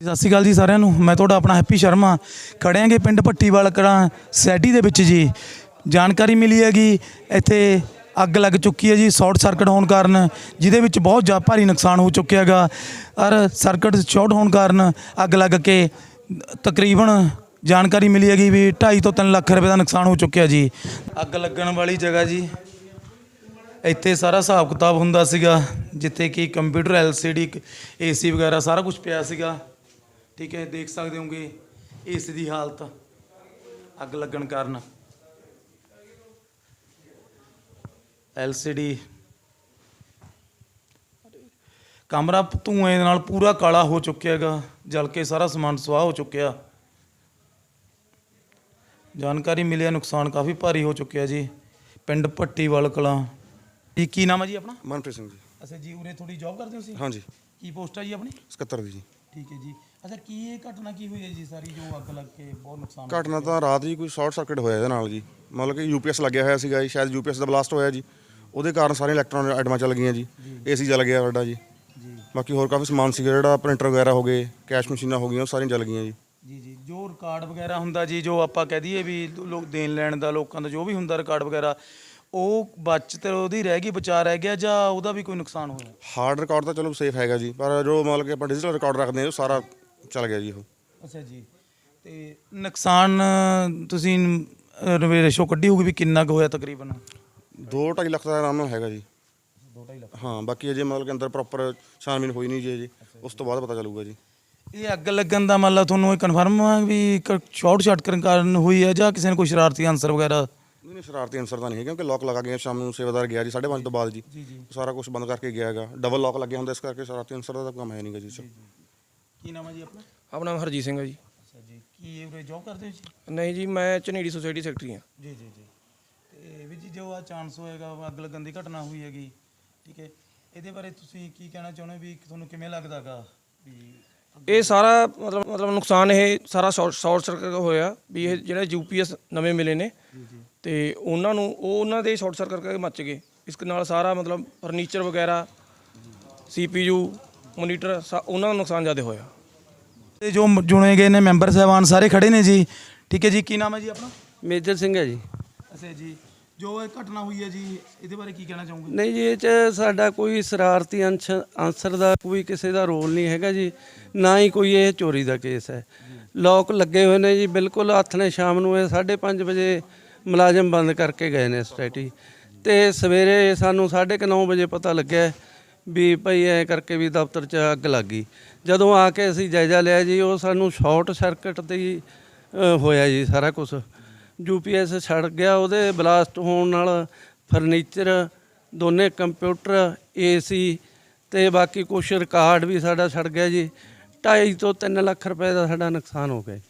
ਸਤਿ ਸ਼੍ਰੀ ਅਕਾਲ ਜੀ ਸਾਰਿਆਂ ਨੂੰ। ਮੈਂ ਤੁਹਾਡਾ ਆਪਣਾ ਹੈਪੀ ਸ਼ਰਮਾ। ਖੜਿਆਂਗੇ ਪਿੰਡ ਭੱਟੀਵਾਲ ਕਲਾਂ ਸੈਟੀ ਦੇ ਵਿੱਚ ਜੀ। ਜਾਣਕਾਰੀ ਮਿਲੀ ਹੈਗੀ, ਇੱਥੇ ਅੱਗ ਲੱਗ ਚੁੱਕੀ ਹੈ ਜੀ, ਸ਼ਾਰਟ ਸਰਕਟ ਹੋਣ ਕਾਰਨ, ਜਿਹਦੇ ਵਿੱਚ ਬਹੁਤ ਜ਼ਿਆਦਾ ਭਾਰੀ ਨੁਕਸਾਨ ਹੋ ਚੁੱਕਿਆ ਹੈਗਾ। ਔਰ ਸਰਕਟ ਸ਼ਾਰਟ ਹੋਣ ਕਾਰਨ ਅੱਗ ਲੱਗ ਕੇ ਤਕਰੀਬਨ ਜਾਣਕਾਰੀ ਮਿਲੀ ਹੈਗੀ ਵੀ 2.5 ਤੋਂ 3 ਲੱਖ ਰੁਪਏ ਦਾ ਨੁਕਸਾਨ ਹੋ ਚੁੱਕਿਆ ਜੀ। ਅੱਗ ਲੱਗਣ ਵਾਲੀ ਜਗ੍ਹਾ ਜੀ। ਇੱਥੇ ਸਾਰਾ ਹਿਸਾਬ ਕਿਤਾਬ ਹੁੰਦਾ ਸੀਗਾ, ਜਿੱਥੇ ਕਿ ਕੰਪਿਊਟਰ, ਐਲਸੀਡੀ ਏਸੀ ਵਗੈਰਾ ਸਾਰਾ ਕੁਝ ਪਿਆ ਸੀਗਾ। ਠੀਕ ਹੈ ਦੇਖ ਸਕਦੇ ਹੋਗੇ ਏਸੀ ਦੀ ਹਾਲਤ ਅੱਗ ਲੱਗਣ ਕਾਰਨ। ਐਲਸੀਡੀ ਕਮਰਾ ਧੂਏ ਨਾਲ ਪੂਰਾ ਕਾਲਾ ਹੋ ਚੁੱਕਿਆ ਹੈਗਾ ਜਲ ਕੇ ਸਾਰਾ ਸਮਾਨ ਸਵਾਹ ਹੋ ਚੁੱਕਿਆ। ਜਾਣਕਾਰੀ ਮਿਲਿਆ ਨੁਕਸਾਨ ਕਾਫੀ ਭਾਰੀ ਹੋ ਚੁੱਕਿਆ ਜੀ। ਪਿੰਡ ਭੱਟੀਵਾਲ ਕਲਾਂ। ਜੀ ਕੀ ਨਾਮ ਹੈ ਜੀ ਆਪਣਾ? ਮਨਪ੍ਰੀਤ ਸਿੰਘ ਜੀ। ਅੱਛਾ ਜੀ ਉਰੇ ਥੋੜੀ ਜੌਬ ਕਰਦੇ ਹੋ ਤੁਸੀਂ? ਹਾਂਜੀ। ਕੀ ਪੋਸਟ ਹੈ ਜੀ ਆਪਣੀ? 77 ਦੀ ਜੀ। ਠੀਕ ਹੈ ਜੀ। ਅੱਛਾ ਕੀ ਇਹ ਘਟਨਾ ਕੀ ਹੋਈ ਹੈ ਜੀ ਸਾਰੀ ਜੋ ਅੱਗ ਲੱਗ ਕੇ ਬਹੁਤ ਨੁਕਸਾਨ ਘਟਨਾ ਤਾਂ ਰਾਤ ਹੀ ਕੋਈ ਸ਼ਾਰਟ ਸਰਕਟ ਹੋਇਆ ਇਹਦੇ ਨਾਲ ਜੀ। ਮਤਲਬ ਕਿ ਯੂਪੀਐਸ ਲੱਗਿਆ ਹੋਇਆ ਸੀਗਾ ਜੀ ਸ਼ਾਇਦ ਯੂਪੀਐਸ ਦਾ ਬਲਾਸਟ ਹੋਇਆ ਜੀ। ਉਹਦੇ ਕਾਰਨ ਸਾਰੇ ਇਲੈਕਟ੍ਰੋਨਿਕ ਆਈਟਮਾਂ ਚੱਲ ਗਈਆਂ ਜੀ। ਏਸੀ ਜਲ ਗਿਆ ਸਾਡਾ ਜੀ। ਜੀ। ਬਾਕੀ ਹੋਰ ਕਾਫੀ ਸਮਾਨ ਸੀਗਾ ਜਿਹੜਾ ਪ੍ਰਿੰਟਰ ਵਗੈਰਾ ਹੋ ਗਏ ਕੈਸ਼ ਮਸ਼ੀਨਾਂ ਹੋ ਗਈਆਂ ਉਹ ਸਾਰੀਆਂ ਜਲ ਗਈਆਂ ਜੀ। ਜੀ ਜੀ। ਜੋ ਰਿਕਾਰਡ ਵਗੈਰਾ ਹੁੰਦਾ ਜੀ ਜੋ ਆਪਾਂ ਕਹਿ ਦਈਏ ਵੀ ਲੋਕ ਦੇਣ ਲੈਣ ਦਾ ਲੋਕਾਂ ਦਾ ਜੋ ਵੀ ਹੁੰਦਾ ਰਿਕਾਰਡ ਵਗੈਰਾ ਉਹ ਬਚਤ ਉਹਦੀ ਰਹਿ ਗਈ ਬਚਾ ਰਹਿ ਗਿਆ ਜਾਂ ਉਹਦਾ ਵੀ ਕੋਈ ਨੁਕਸਾਨ ਹੋਇਆ? ਹਾਰਡ ਰਿਕਾਰਡ ਤਾਂ ਚਲੋ ਸੇਫ ਹੈਗਾ ਜੀ ਪਰ ਜੋ ਮਤਲਬ ਕਿ ਆਪਾਂ ਡਿਜੀਟਲ ਰਿਕਾਰਡ ਰੱਖਦੇ ਹਾਂ ਉਹ ਸਾਰਾ ਚੱਲ ਗਿਆ ਜੀ ਉਹ। ਅੱਛਾ ਜੀ ਤੇ ਨੁਕਸਾਨ ਤੁਸੀਂ ਰੇਸ਼ੋ ਕੱਢੀ ਹੋਊਗੀ ਵੀ ਕਿੰਨਾ ਕੁ ਹੋਇਆ ਤਕਰੀਬਨ? 2.5 ਲੱਖ ਦਾ ਆਰਾਮ ਨਾਲ ਹੈਗਾ ਜੀ। 2.5 ਲੱਖ। ਹਾਂ ਬਾਕੀ ਅਜੇ ਮਤਲਬ ਕਿ ਅੰਦਰ ਪ੍ਰੋਪਰ ਛਾਨਬੀਨ ਹੋਈ ਨਹੀਂ ਜੀ ਅਜੇ ਉਸ ਤੋਂ ਬਾਅਦ ਪਤਾ ਚੱਲੂਗਾ ਜੀ। ਇਹ ਅੱਗ ਲੱਗਣ ਦਾ ਮਤਲਬ ਤੁਹਾਨੂੰ ਇਹ ਕਨਫਰਮ ਹੈ ਵੀ ਸ਼ਾਰਟ ਸਰਕਟ ਕਾਰਨ ਹੋਈ ਹੈ ਜਾਂ ਕਿਸੇ ਨੇ ਕੋਈ ਸ਼ਰਾਰਤੀ ਆਨਸਰ ਵਗੈਰਾ ਨਹੀਂ ਨਹੀਂ ਸ਼ਰਾਰਤੀ ਅਨਸਰ ਤਾਂ ਨਹੀਂ ਹੈ ਕਿਉਂਕਿ ਲੋਕ ਲਗਾ ਕੇ ਸ਼ਾਮ ਨੂੰ ਸੇਵਾਦਾਰ ਗਿਆ ਜੀ 5:30 ਤੋਂ ਬਾਅਦ ਜੀ। ਜੀ ਜੀ। ਸਾਰਾ ਕੁਝ ਬੰਦ ਕਰਕੇ ਗਿਆ ਹੈਗਾ। ਡਬਲ ਲੋਕ ਲੱਗੇ ਹੁੰਦਾ ਇਸ ਕਰਕੇ ਸ਼ਰਾਰਤੀ ਅਨਸਰ ਦਾ ਤਾਂ ਕੰਮ ਹੈ ਨਹੀਂਗਾ ਜੀ 'ਚ। ਕੀ ਨਾਮ ਹੈ ਜੀ ਆਪਣਾ? ਆਪਣਾ ਨਾਮ ਹਰਜੀਤ ਸਿੰਘ ਹੈ ਜੀ। ਅੱਛਾ ਜੀ। ਕੀ ਇਹ ਉਰੇ ਜੌਬ ਕਰਦੇ ਹੋ ਜੀ? ਨਹੀਂ ਜੀ ਮੈਂ ਝਨੇੜੀ ਸੁਸਾਇਟੀ ਸੈਕਟਰੀ ਹਾਂ। ਜੀ ਜੀ ਜੀ। ਤੇ ਵੀ ਜੀ ਜੋ ਆ ਚਾਂਸ ਹੋਏਗਾ ਅੱਗ ਲੱਗਣ ਦੀ ਘਟਨਾ ਹੋਈ ਹੈਗੀ। ਠੀਕ ਹੈ। ਇਹਦੇ ਬਾਰੇ ਤੁਸੀਂ ਕੀ ਕਹਿਣਾ ਚਾਹੁੰਦੇ ਹੋ ਵੀ ਤੁਹਾਨੂੰ ਕਿਵੇਂ ਲੱਗਦਾਗਾ ਵੀ ਇਹ ਸਾਰਾ ਮਤਲਬ ਮਤਲਬ ਨੁਕਸਾਨ ਇਹ ਸਾਰਾ ਸ਼ਾਰਟ ਸਰਕਟ ਹੋਇਆ ਵੀ ਇਹ ਜਿਹੜੇ ਯੂਪੀਐਸ ਨਵੇਂ ਮਿਲੇ ਨੇ। ਜੀ ਜੀ। ਤੇ ਉਹਨਾਂ ਨੂੰ ਉਹ ਉਹਨਾਂ ਦੇ ਸ਼ਾਰਟ ਸਰਕਟ ਕਰਕੇ ਮੱਚ ਗਏ। ਇਸ ਨਾਲ ਸਾਰਾ ਮਤਲਬ ਫਰਨੀਚਰ ਵਗੈਰਾ ਸੀਪੀਯੂ ਮੋਨੀਟਰ ਉਹਨਾਂ ਦਾ ਨੁਕਸਾਨ ਜ਼ਿਆਦਾ ਹੋਇਆ। ਤੇ ਜੋ ਚੁਣੇ ਗਏ ਨੇ ਮੈਂਬਰ ਸਾਹਿਬਾਨ ਸਾਰੇ ਖੜੇ ਨੇ ਜੀ। ਠੀਕ ਹੈ ਜੀ ਕੀ ਨਾਮ ਹੈ ਜੀ ਆਪਣਾ? ਮੇਜਰ ਸਿੰਘ ਹੈ ਜੀ। ਅੱਛਾ ਜੀ। ਜੋ ਇਹ ਘਟਨਾ ਹੋਈ ਹੈ ਜੀ ਇਹਦੇ ਬਾਰੇ ਕੀ ਕਹਿਣਾ ਚਾਹੋਗੇ? ਨਹੀਂ ਜੀ ਇਹ ਚ ਸਾਡਾ ਕੋਈ ਸ਼ਰਾਰਤੀ ਅੰਸ਼ ਆਂਸਰ ਦਾ ਕੋਈ ਕਿਸੇ ਦਾ ਰੋਲ ਨਹੀਂ ਹੈਗਾ ਜੀ। ਨਾ ਹੀ ਕੋਈ ਇਹ ਚੋਰੀ ਦਾ ਕੇਸ ਹੈ। ਲੋਕ ਲੱਗੇ ਹੋਏ ਨੇ ਜੀ ਬਿਲਕੁਲ ਹੱਥ ਨੇ ਸ਼ਾਮ ਨੂੰ ਇਹ 5:30 ਵਜੇ ਮੁਲਾਜ਼ਮ ਬੰਦ ਕਰਕੇ ਗਏ ਨੇ ਸਟੇਟੀ ਤੇ ਸਵੇਰੇ ਸਾਨੂੰ 9:30 ਵਜੇ ਪਤਾ ਲੱਗਿਆ ਵੀ ਭਾਈ ਐ ਕਰਕੇ ਵੀ ਦਫ਼ਤਰ 'ਚ ਅੱਗ ਲੱਗ ਗਈ। ਜਦੋਂ ਆ ਕੇ ਅਸੀਂ ਜਾਇਜ਼ਾ ਲਿਆ ਜੀ, ਉਹ ਸਾਨੂੰ ਸ਼ਾਰਟ ਸਰਕਟ ਤੇ ਹੋਇਆ ਜੀ ਸਾਰਾ ਕੁਝ ਯੂਪੀਐਸ ਛੜ ਗਿਆ, ਉਹਦੇ ਬਲਾਸਟ ਹੋਣ ਨਾਲ ਫਰਨੀਚਰ, ਦੋਨੇ ਕੰਪਿਊਟਰ ਏਸੀ ਤੇ ਬਾਕੀ ਕੁਛ ਰਿਕਾਰਡ ਵੀ ਸਾਡਾ ਛੜ ਗਿਆ ਜੀ। 2.5 ਤੋਂ 3 ਲੱਖ ਰੁਪਏ ਦਾ ਸਾਡਾ ਨੁਕਸਾਨ ਹੋ ਗਿਆ ਜੀ।